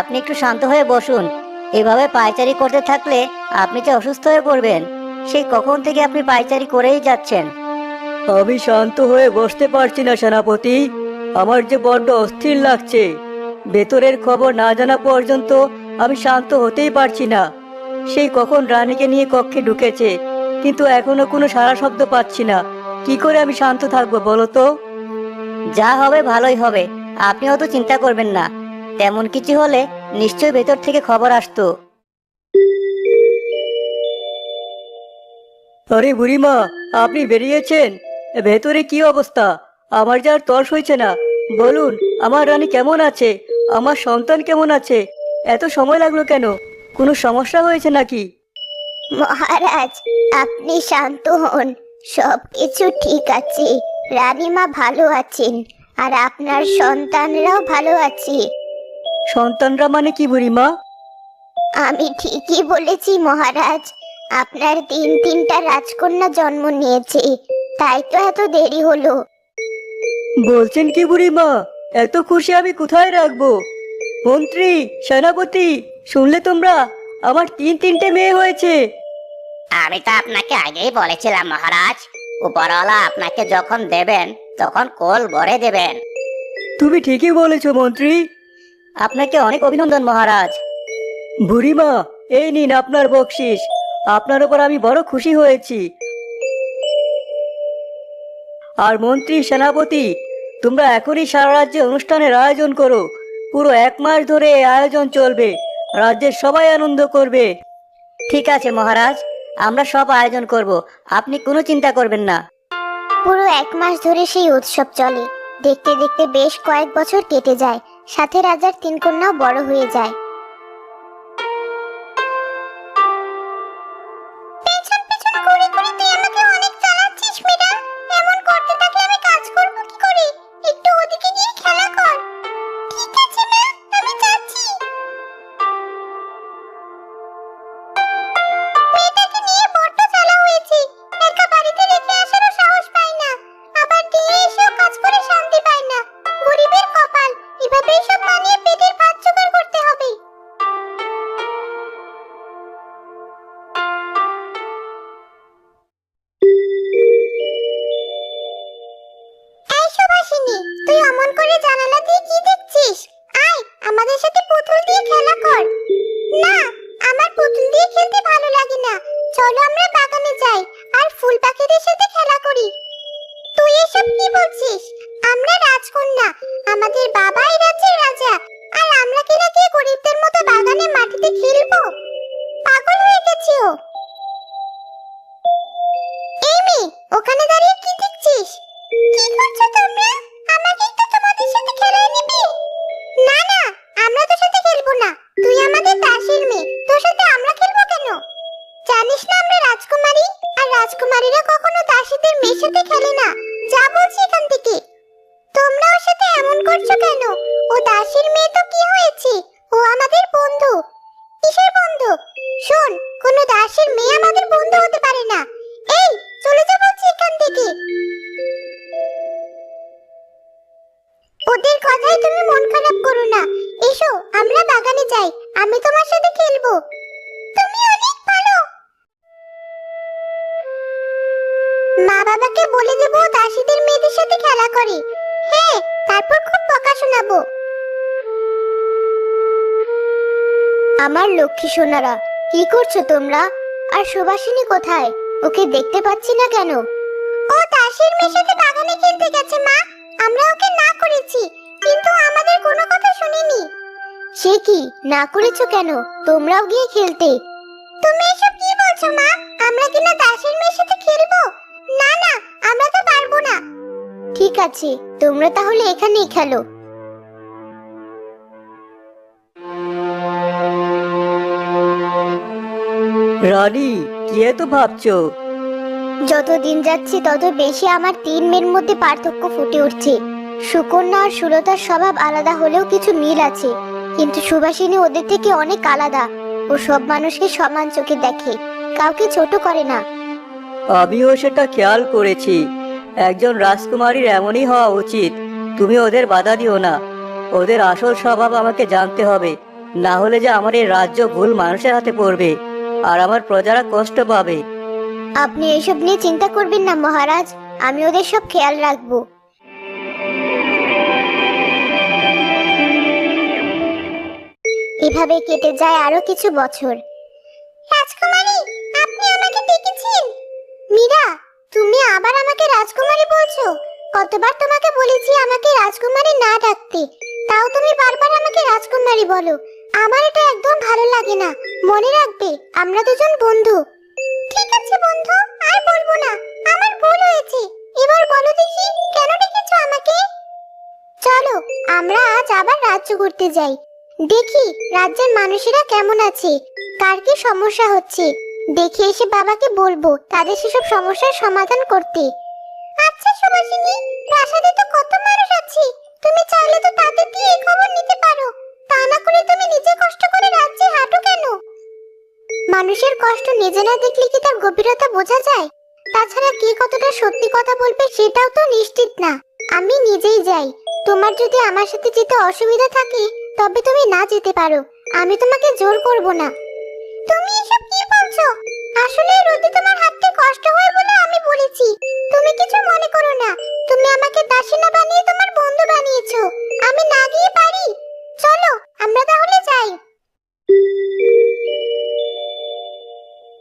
আপনি একটু শান্ত হয়ে বসুন। এভাবে পায়চারি করতে থাকলে আপনি যে অসুস্থ হয়ে পড়বেন সেই কখন থেকে আপনি পায়চারি করেই যাচ্ছেন? আমি শান্ত হয়ে বসতে পারছি না সেনাপতি। আমার যে বড্ড অস্থির লাগছে। ভেতরের খবর না জানা পর্যন্ত আমি শান্ত হতেই পারছি না। সেই কখন রানীকে নিয়ে কক্ষে ঢুকেছে কিন্তু এখনও কোনো সারা শব্দ পাচ্ছি না। কি করে আমি শান্ত থাকব বলো তো? যা হবে ভালোই হবে। আপনি অত চিন্তা করবেন না। তেমন কিছু হলে নিশ্চয়ই ভেতর থেকে খবর আসতো। আরে বুড়িমা আপনি বেরিয়েছেন? ভেতরে কি অবস্থা? আমার যে আর তর্স হয়েছে না। বলুন আমার রানী কেমন আছে? আমার সন্তান কেমন আছে? এত সময় লাগল কেন? কোনো সমস্যা হয়েছে নাকি? মহারাজ আপনি শান্ত হন। সব কিছু ঠিক আছে। রানীমা ভালো আছেন আর আপনার সন্তানরাও ভালো আছে। সন্তানরা মানে কি বুড়িমা? আমি ঠিকই বলেছি মহারাজ। আপনার তিন তিনটা রাজকন্যা জন্ম নিয়েছে। তাই তো এত দেরি হলো। বলছেন কি বুড়িমা? এত খুশি আমি কোথায় রাখব? মন্ত্রী সেনাপতি শুনলে তোমরা? আমার তিন তিনটে মেয়ে হয়েছে। আমি তো আপনাকে আগেই বলেছিলাম মহারাজ। উপরওয়ালা আপনাকে যখন দেবেন তখন কোল ভরে দেবেন। তুমি ঠিকই বলেছ মন্ত্রী। আপনাকে অনেক অভিনন্দন মহারাজ। বুড়িমা এই নিন আপনার বকশিস। আপনার উপর আমি বড় খুশি হয়েছি। আর মন্ত্রী সেনাপতি তোমরা এখনই সারা রাজ্যে অনুষ্ঠানের আয়োজন করো। পুরো এক মাস ধরে এই আয়োজন চলবে। রাজ্যের সবাই আনন্দ করবে। ঠিক আছে মহারাজ। আমরা সব আয়োজন করব। আপনি কোনো চিন্তা করবেন না। পুরো এক মাস ধরে সেই উৎসব চলে। দেখতে দেখতে বেশ কয়েক বছর কেটে যায়। সাথে রাজার তিন কন্যাও বড় হয়ে যায়। বলছিস? যা বলছি এখান থেকে। তোমরা ওর সাথে এমন করছ কেন? ও দাসীর মেয়ে তো কি হয়েছে? ও আমাদের বন্ধু। কিসের বন্ধু? শোন, কোনো দাসীর মেয়ে আমাদের বন্ধু হতে পারে না। এই, চলে যা বলছি এখান থেকে। ওদের কথায় তুমি মন খারাপ করো না। এসো, আমরা বাগানে যাই। আমি তোমার সাথে খেলব। মা বাবাকে বলে দেব দাসীদের মেয়েদের সাথে খেলা করে। হ্যাঁ তারপর খুব বকা শোনাবো। আমার লক্ষ্মী সোনারা, কি করছ তোমরা? আর সুবাসিনী কোথায়? ওকে দেখতে পাচ্ছি না কেন? ও দাসীর মেয়ের সাথে বাগানে খেলতে গেছে মা। আমরা ওকে না করেছি, কিন্তু আমাদের কোনো কথা শুনেনি। সে কি, না করেছ কেন? তোমরাও গিয়ে খেলতে। তুমি এসব কি বলছো মা? আমরা কি না দাসীর মেয়ের সাথে খেলব? না না আমরা তো পারব না। ঠিক আছে তোমরা তাহলে এখানেই খেলো। রানী কি এত ভাবছ? যত দিন যাচ্ছে তত বেশি আমার তিন মেয়ের মধ্যে পার্থক্য ফুটে উঠছে। সুকন্যা আর সুলতার স্বভাব আলাদা হলেও কিছু মিল আছে। কিন্তু সুভাষিনী ওদের থেকে অনেক আলাদা। ও সব মানুষকে সমান চোখে দেখে কাউকে ছোট করে না। আমিও সেটা খেয়াল করেছি। একজন রাজকুমারীর এমনই হওয়া উচিত। তুমি ওদের বাধা দিও না। ওদের আসল স্বভাব আমাকে জানতে হবে। না হলে যে আমার এই রাজ্য ভুল মানুষের হাতে পড়বে আর আমার প্রজারা কষ্ট পাবে। আপনি এসব নিয়ে চিন্তা করবেন না, মহারাজ। আমি ওদের সব খেয়াল রাখব। এভাবে কেটে যায় আরও কিছু বছর। কতবার তোমাকে বলেছি আমাকে রাজকুমারী না ডাকতে? তাও তুমি বারবার আমাকে রাজকুমারী বলো। আমার এটা একদম ভালো লাগে না। মনে রাখবে, আমরা দুজন বন্ধু। ঠিক আছে বন্ধু, আর বলব না। আমার ভুল হয়েছে। এবার বলো দেখি, কেন ডেকেছো আমাকে? চলো, আমরা আজ আবার রাজ্য ঘুরতে যাই। দেখি, রাজ্যের মানুষেরা কেমন আছে? কার কি সমস্যা হচ্ছে? দেখে এসে বাবাকে বলব, তাদের সেসব সমস্যার সমাধান করতে। আচ্ছা প্রাসাদে তো কত মানুষ আছে। তুমি চাইলে তো তাদের দিয়ে খবর নিতে পারো। তা না করে তুমি নিজে কষ্ট করে রাজ্যে হাঁটো কেন? মানুষের কষ্ট নিজে না দেখলে কি তার গভীরতা বোঝা যায়? তাছাড়া কে কতটা সত্যি কথা বলবে সেটাও তো নিশ্চিত না। আমি নিজেই যাই। তোমার যদি আমার সাথে যেতে অসুবিধা থাকে, তবে তুমি না যেতে পারো। আমি তোমাকে জোর করব না। তুমি এসব কি বলছো?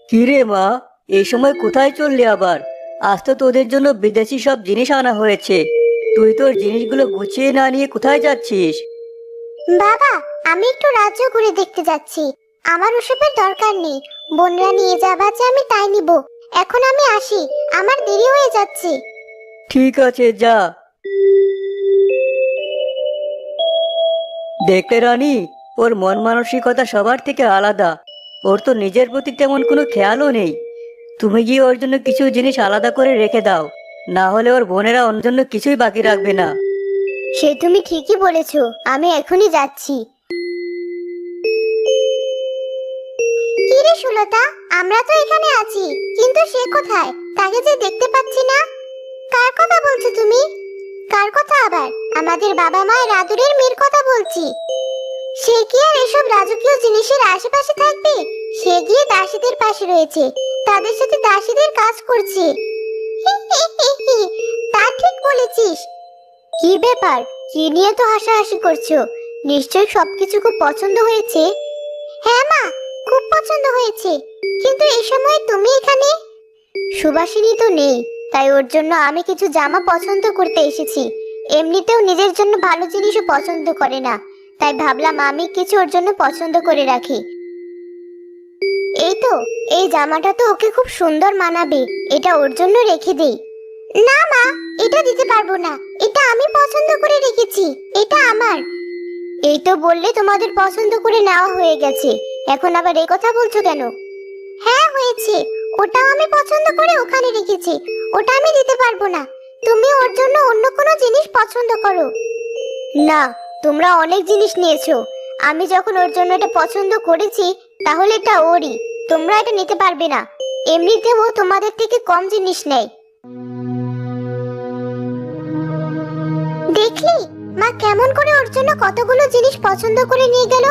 কিরে মা এই সময় কোথায় চললি আবার? আজ তো তোদের জন্য বিদেশি সব জিনিস আনা হয়েছে। তুই তোর জিনিসগুলো গুছিয়ে না নিয়ে কোথায় যাচ্ছিস? বাবা আমি একটু রাজ্য ঘুরে দেখতে যাচ্ছি। আমার ওসবের দরকার নেই। বোনরা নিয়ে যাবা যে আমি তাই নিব। এখন আমি আসি। আমার দেরি হয়ে যাচ্ছে। ঠিক আছে যা। দেখলে রানী ওর মন মানসিকতা সবার থেকে আলাদা। ওর তো নিজের প্রতি তেমন কোনো খেয়ালও নেই। তুমি গিয়ে ওর জন্য কিছু জিনিস আলাদা করে রেখে দাও। না হলে ওর বোনেরা ওর জন্য কিছুই বাকি রাখবে না। সে তুমি ঠিকই বলেছ, আমি এখনই যাচ্ছি। কিরে সুলতা, আমরা তো এখানে আছি, কিন্তু সে কোথায়? তাকে যে দেখতে পাচ্ছি না। কার কথা বলছো তুমি? কার কথা আবার? আমাদের বাবা মায়ের আদরের মেয়ের কথা বলছি। সে কি আর এসব রাজকীয় জিনিসের আশেপাশে থাকবে? সে গিয়ে দাসীদের পাশে রয়েছে। তাদের সাথে দাসীদের কাজ করছে। তা ঠিক বলেছিস। কি ব্যাপার? কি নিয়ে তো হাসাহাসি করছ? নিশ্চয়ই সবকিছু খুব পছন্দ হয়েছে? হ্যাঁ মা, খুব পছন্দ হয়েছে। কিন্তু এই সময় তুমি এখানে? সুবাসিনী তো নেই, তাই ওর জন্য আমি কিছু জামা পছন্দ করতে এসেছি। এমনিতেও নিজের জন্য ভালো জিনিসও পছন্দ করে না। তাই ভাবলাম আমি কিছু ওর জন্য পছন্দ করে রাখি। এই তো, এই জামাটা তো ওকে খুব সুন্দর মানাবে, এটা ওর জন্য রেখে দেই। না মা, এটা দিতে পারব না, এটা আমি পছন্দ করে রেখেছি, এটা আমার। এই তো বললে তোমাদের পছন্দ করে নেওয়া হয়ে গেছে, এখন আবার এই কথা বলছো কেন? হ্যাঁ হয়েছে, ওটাও আমি পছন্দ করে ওখানে রেখেছি, ওটা আমি দিতে পারব না, তুমি ওর জন্য অন্য কোনো জিনিস পছন্দ করো। না তোমরা অনেক জিনিস নিয়েছো। আমি যখন ওর জন্য এটা পছন্দ করেছি, তাহলে এটা ওরই। তোমরা এটা নিতে পারবে না। এমনিতেও তোমাদের থেকে কম জিনিস নেয়। দেখলি? মা কেমন করে ওর জন্য কতগুলো জিনিস পছন্দ করে নিয়ে গেল?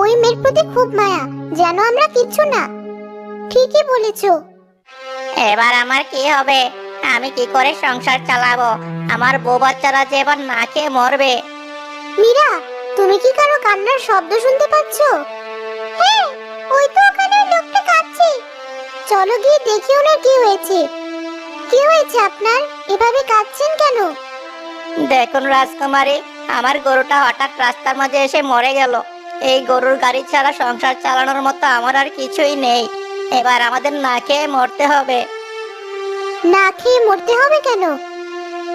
ওই মেয়ের প্রতি খুব মায়া, যেন আমরা কিচ্ছু না। ঠিকই বলেছ। এবার আমার কি হবে? আমি কি করে সংসার চালাবো? আমার বউ বাচ্চারা যে এবার না খেয়ে মরবে? মীরা তুমি কি কারও কান্নার শব্দ শুনতে পাচ্ছ? হ্যাঁ ওই তো ওখানে লোকটা কাঁদছে। চলো গিয়ে দেখি ওনার কি হয়েছে। কি হয়েছে আপনার? এভাবে কাঁদছেন কেন? দেখুন রাজকুমারী আমার গরুটা হঠাৎ রাস্তার মাঝে এসে মরে গেল। এই গরুর গাড়ি ছাড়া সংসার চালানোর মতো আমার আর কিছুই নেই। এবার আমাদের না খেয়ে মরতে হবে। না খেয়ে মরতে হবে কেন?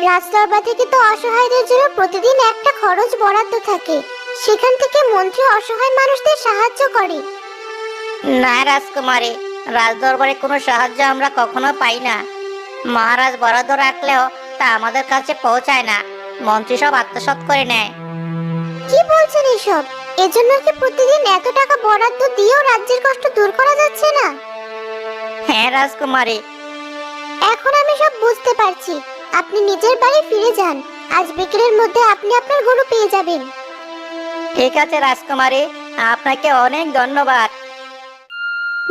রাজদরবার থেকে তো অসহায়দের জন্য প্রতিদিন একটা খরচ বরাদ্দ থাকে। সেখান থেকে মন্ত্রী অসহায় মানুষদের সাহায্য করে। না রাজকুমারী রাজদরবারে কোনো সাহায্য আমরা কখনো পাই না। মহারাজ বরাদ্দ রাখলেও তা আমাদের কাছে পৌঁছায় না। মন্ত্রী সব আত্মসাৎ করে নেয়। কি বলছেন এসব? এজন্য কি প্রতিদিন এত টাকা বরাদ্দ দিয়েও রাজ্যের কষ্ট দূর করা যাচ্ছে না? হ্যাঁ রাজকুমারী। এখন আমি সব বুঝতে পারছি। আপনি নিজের বাড়ি ফিরে যান। আজ বিকেলের মধ্যে আপনি আপনার গরু পেয়ে যাবেন। ঠিক আছে রাজকুমারী। আপনাকে অনেক ধন্যবাদ।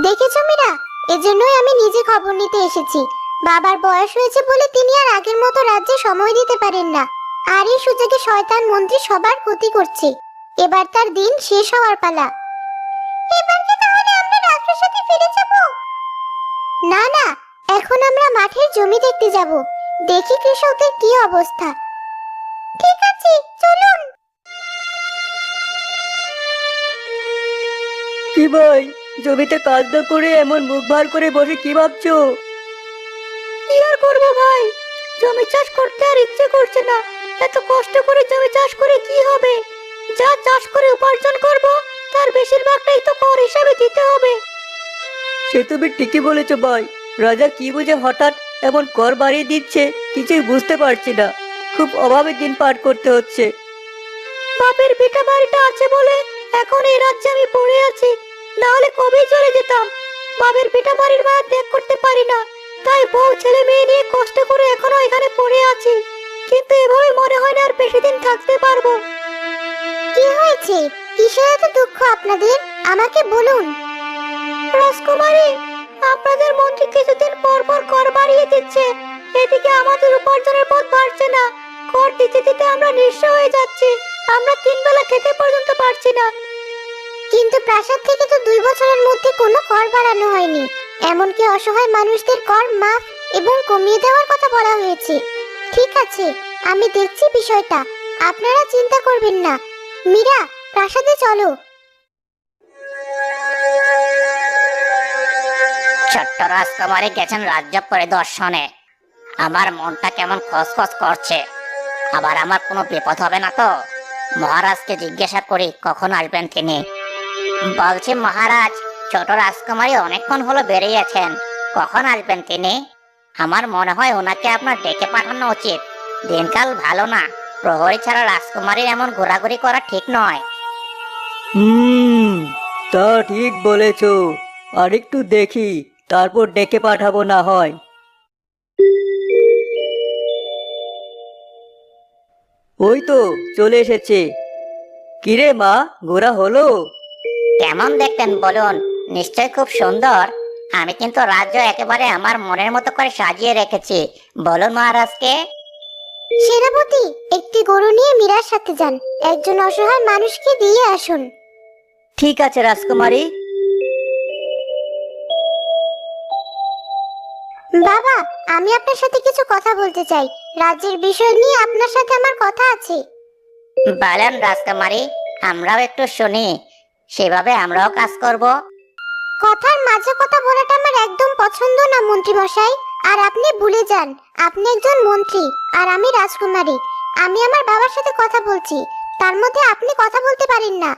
দেখেছ মীরা? এজন্যই আমি নিজে খবর নিতে এসেছি। বাবার বয়স হয়েছে বলে তিনি আর আগের মতো রাজ্যে সময় দিতে পারেন না। আর এই সুযোগে শয়তান মন্ত্রী সবার ক্ষতি করছে। এবার তার দিন শেষ হওয়ার পালা। এবার কি তাহলে আমরা রাজপ্রাসাদে ফিরে যাব? না না এখন আমরা মাঠের জমি দেখতে যাব। দেখি কৃষকদের কি অবস্থা। ঠিক আছে চলুন। কি ভাই জমিতে কাজ না করে এমন মুখ ভার করে বসে কি ভাবছ? কি আর করব ভাই? জমি চাষ করতে আর ইচ্ছে করছে না। এত কষ্ট করে জমি চাষ করে কি হবে? যা চাষ করে উপার্জন করব তার বেশিরভাগটাই তো কর হিসাবে দিতে হবে। সে তুমি ঠিকই বলেছ ভাই। রাজা কি বুঝে হঠাৎ এমন কর বাড়িয়ে দিচ্ছে কিছুই বুঝতে পারছি না। খুব অভাবে দিন পার করতে হচ্ছে। বাপের ভিটা বাড়িটা আছে বলে এখন এই রাজ্যে আমি পড়ে আছি। না হলে কবেই চলে যেতাম? বাপের ভিটা বাড়ির মায়া ত্যাগ করতে পারি না। তাই বউ ছেলে মেয়ে নিয়ে কষ্ট করে এখনও এখানে পড়ে আছি। কিন্তু এভাবে মনে হয় না আর বেশি দিন থাকতে পারব। কি হয়েছে? কিসের এত দুঃখ আপনাদের? আমাকে বলুন। রাজকুমারী আপনাদের মন্ত্রী কিছুদিন পর পর কর বাড়িয়ে দিচ্ছে। এদিকে আমাদের উপার্জনের পথ বাড়ছে না। কর দিতে দিতে আমরা নিঃস্ব হয়ে যাচ্ছি। আমরা তিন বেলা খেতে পর্যন্ত পারছি না। কিন্তু প্রাসাদ থেকে তো দুই বছরের মধ্যে কোনো কর বাড়ানো হয়নি। এমনকি অসহায় মানুষদের কর মাফ এবং কমিয়ে দেওয়ার কথা বলা হয়েছে। ঠিক আছে, আমি দেখছি বিষয়টা। আপনারা চিন্তা করবেন না। মীরা, প্রাসাদে চলো। ছোট্ট রাজকুমারী গেছেন রাজ্য পরিদর্শনে আমার মনটা কেমন খসখস করছে। আবার আমার কোনো বিপদ হবে না তো? মহারাজকে জিজ্ঞাসা করি, কখন আসবেন তিনি? বলছি, মহারাজ, ছোট রাজকুমারী অনেকক্ষণ হলো বেরিয়েছেন। কখন আসবেন তিনি? আমার মনে হয় ওনাকে আপনার ডেকে পাঠানো উচিত। দিনকাল ভালো না। প্রহরী ছাড়া রাজকুমারীর এমন ঘোরাঘুরি করা ঠিক নয়। হুম, তা ঠিক বলেছ। আর একটু দেখি। তারপর ডেকে পাঠাবো না হয়। ওই তো চলে এসেছে। কিরে মা গোরা হলো? কেমন দেখতেন বলুন নিশ্চয় খুব সুন্দর। আমি কিন্তু রাজ্য একেবারে আমার মনের মতো করে সাজিয়ে রেখেছি। বলুন মহারাজকে। সেনাপতি একটি গরু নিয়ে মীরার সাথে যান। একজন অসহায় মানুষকে দিয়ে আসুন। ঠিক আছে রাজকুমারী বাবা আমি আপনার সাথে কিছু কথা বলতে চাই। রাজ্যের বিষয় নিয়ে আপনার সাথে আমার কথা আছে। বলেন রাজকুমারী আমরাও একটু শুনি। সেভাবে আমরাও কাজ করব। কথার মাঝে কথা বলাটা আমার একদম পছন্দ না মন্ত্রী মশাই আর আপনি ভুলে যান আপনি একজন মন্ত্রী আর আমি রাজকুমারী। আমি আমার বাবার সাথে কথা বলছি তার মধ্যে আপনি কথা বলতে পারেন না।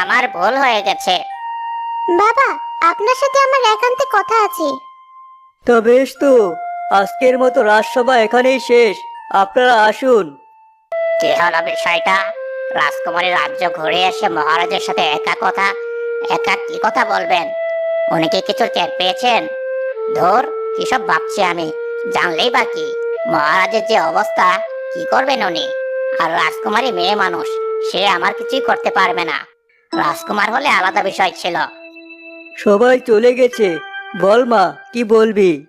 আমার ভুল হয়ে গেছে। বাবা আপনার সাথে আমার একান্তে কথা আছে। তো বেশ তো আজকের মতো রাজসভা এখানেই শেষ। আপনারা আসুন। কি হলো বিষয়টা? রাজকুমারী রাজ্য ঘুরে এসে মহারাজের সাথে একা কথা একা কি কথা বলবেন? উনি কি কিছু টের পেয়েছেন? ধর কিসব ভাবছি আমি? জানলেই বা কি? মহারাজের যে অবস্থা কি করবেন উনি? আর রাজকুমারী মেয়ে মানুষ সে আমার কিছুই করতে পারবে না। রাজকুমার হলে আলাদা বিষয় ছিল। সবাই চলে গেছে। বল মা কি বলবি?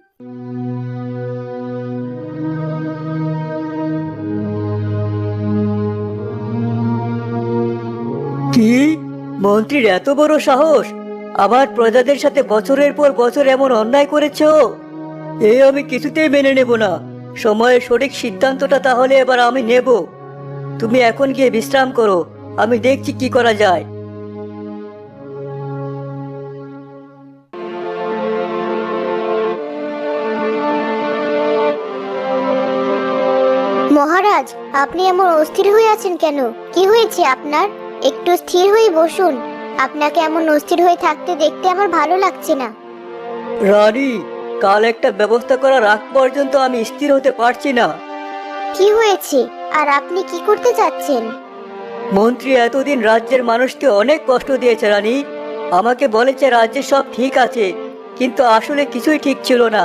কি? মন্ত্রীর এত বড় সাহস? আবার প্রজাদের সাথে বছরের পর বছর এমন অন্যায় করেছ? এ আমি কিছুতেই মেনে নেব না। সময়ের সঠিক সিদ্ধান্তটা তাহলে এবার আমি নেব। তুমি এখন গিয়ে বিশ্রাম করো। আমি দেখছি কি করা যায়। আপনি এমন অস্থির হয়ে আছেন কেন? কি হয়েছে আপনার? একটু স্থির হয়ে বসুন। আপনাকে এমন অস্থির হয়ে থাকতে দেখতে আমার ভালো লাগছে না। রানী কাল একটা ব্যবস্থা করার আগ পর্যন্ত আমি স্থির হতে পারছি না। কি হয়েছে? আর আপনি কি করতে যাচ্ছেন মন্ত্রী এতদিন রাজ্যের মানুষকে অনেক কষ্ট দিয়েছে রানী। আমাকে বলেছে রাজ্যে সব ঠিক আছে কিন্তু আসলে কিছুই ঠিক ছিল না।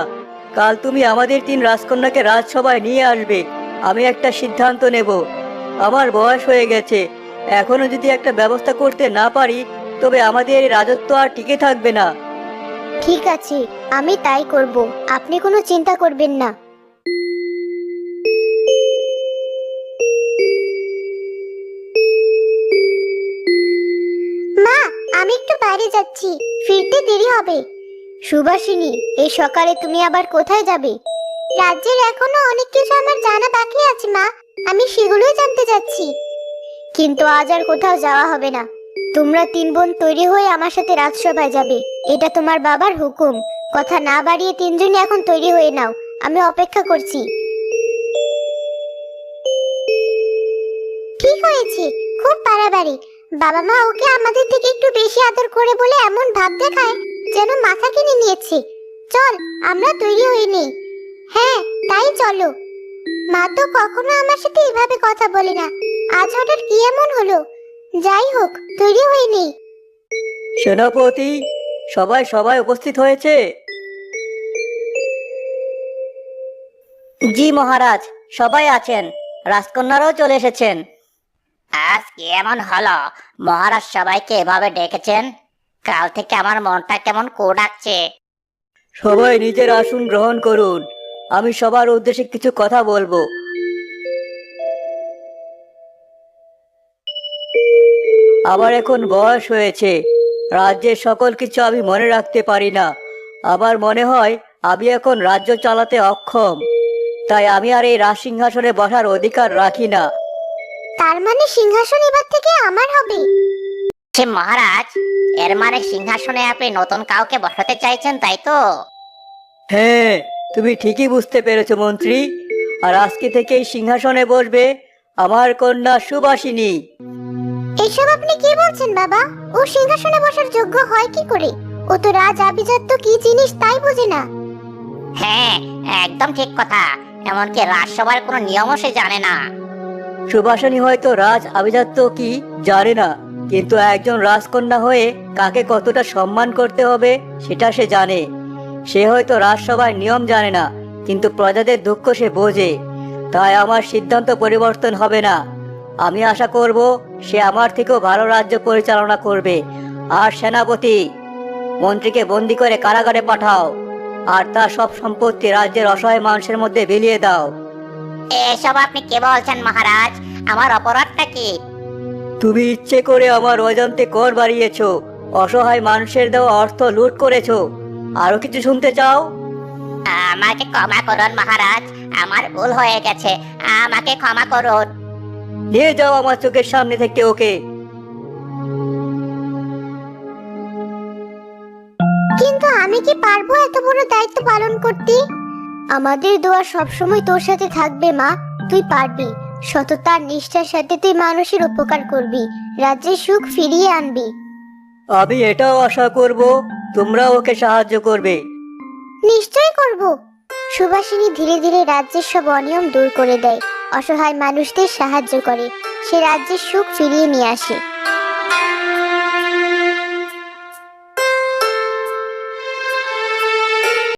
কাল তুমি আমাদের তিন রাজকন্যাকে রাজসভায় নিয়ে আসবে। আমি একটা সিদ্ধান্ত নেব। আমার বয়স হয়ে গেছে। এখনও যদি একটা ব্যবস্থা করতে না পারি, তবে আমাদের রাজত্ব আর টিকে থাকবে না। ঠিক আছে, আমি তাই করব। আপনি কোনো চিন্তা করবেন না। মা, আমি একটু বাইরে যাচ্ছি। ফিরতে দেরি হবে। সুভাষিনী, এই সকালে তুমি আবার কোথায় যাবে? রাজ্যের এখনও অনেক কিছু আমার জানা বাকি আছে, মা। আমি সেগুলোই জানতে যাচ্ছি কিন্তু আজ আর কোথাও যাওয়া হবে না। তোমরা তিন বোন তৈরি হয়ে আমার সাথে রাজসভায় যাবে। এটা তোমার বাবার হুকুম। কথা না বাড়িয়ে তিনজনই এখন তৈরি হয়ে নাও। আমি অপেক্ষা করছি। ঠিক হয়েছে? খুব বাড়াবাড়ি। বাবা মা ওকে আমাদের থেকে একটু বেশি আদর করে বলে এমন ভাব দেখায় যেন মাথা কিনে নিয়েছে। চল, আমরা তৈরি হয়ে নেই। তাই চলো। মা তো কখনো আমার সাথে এভাবে কথা বলে না। আজ হঠাৎ কি এমন হলো? যাই হোক তৈরি হয়ে নেই। সেনাপতি সবাই সবাই উপস্থিত হয়েছে? জি মহারাজ সবাই আছেন। রাজকন্যারাও চলে এসেছেন। আজ কি এমন হলো? মহারাজ সবাইকে এভাবে ডেকেছেন? কাল থেকে আমার মনটা কেমন কোডাচ্ছে। সবাই নিজের আসন গ্রহণ করুন। আমি সবার উদ্দেশ্যে কিছু কথা বলব। আমার এখন বয়স হয়েছে। রাজ্যের সকল কিছু আমি মনে রাখতে পারি না। আমার মনে হয় আমি এখন রাজ্য চালাতে অক্ষম। তাই আমি আর এই রাজ সিংহাসনে বসার অধিকার রাখি না। তার মানে সিংহাসন এবার থেকে আমার হবে। সে মহারাজ এর মানে সিংহাসনে আপনি নতুন কাউকে বসাতে চাইছেন তাই তো? হ্যাঁ তুমি ঠিকই বুঝতে পেরেছ মন্ত্রী। আর আজকে থেকে সিংহাসনে বসবে আমার কন্যা সুবাসিনী এসব আপনি কি বলছেন বাবা? ও সিংহাসনে বসার যোগ্য হয় কি করে? ও তো রাজ আভিজাত্য কি জিনিস তাই বোঝে না। হ্যাঁ একদম ঠিক কথা। এমনকি রাজসভার কোনো নিয়মও সে জানে না। সুবাসনী হয়তো রাজ আভিজাত্য কি জানে না কিন্তু একজন রাজকন্যা হয়ে কাকে কতটা সম্মান করতে হবে সেটা সে জানে। সে হয়তো রাজসভার নিয়ম জানে না কিন্তু প্রজাদের দুঃখ সে বোঝে। তাই আমার সিদ্ধান্ত পরিবর্তন হবে না। আমি আশা করব সে আমার থেকেও ভালো রাজ্য পরিচালনা করবে। আর সেনাপতি মন্ত্রীকে বন্দি করে কারাগারে পাঠাও আর তার সব সম্পত্তি রাজ্যের অসহায় মানুষের মধ্যে বিলিয়ে দাও। এসব আপনি কে বলছেন মহারাজ? আমার অপরাধটা কি? তুমি ইচ্ছে করে আমার অজান্তে কর বাড়িয়েছো অসহায় মানুষের দেওয়া অর্থ লুট করেছ। আরও কিছু শুনতে চাও? আমাকে ক্ষমা করুন মহারাজ। আমার ভুল হয়ে গেছে। আমাকে ক্ষমা করুন। নিয়ে যাও আমার চোখের সামনে থেকে ওকে। কিন্তু আমি কি পারব এত বড় দায়িত্ব পালন করতে? আমাদের দোয়া সবসময় তোর সাথে থাকবে মা। তুই পারবি। সততার নিষ্ঠার সাথে তুই মানুষের উপকার করবি। রাজ্যের সুখ ফিরিয়ে আনবি। আমি এটাও আশা করব। তোমরা ওকে সাহায্য করবে। নিশ্চয় করব। সুভাষিনী ধীরে ধীরে রাজ্যের সব অনিয়ম দূর করে দেয়। অসহায় মানুষদের সাহায্য করে। সে রাজ্যের সুখ ফিরিয়ে নিয়ে আসে।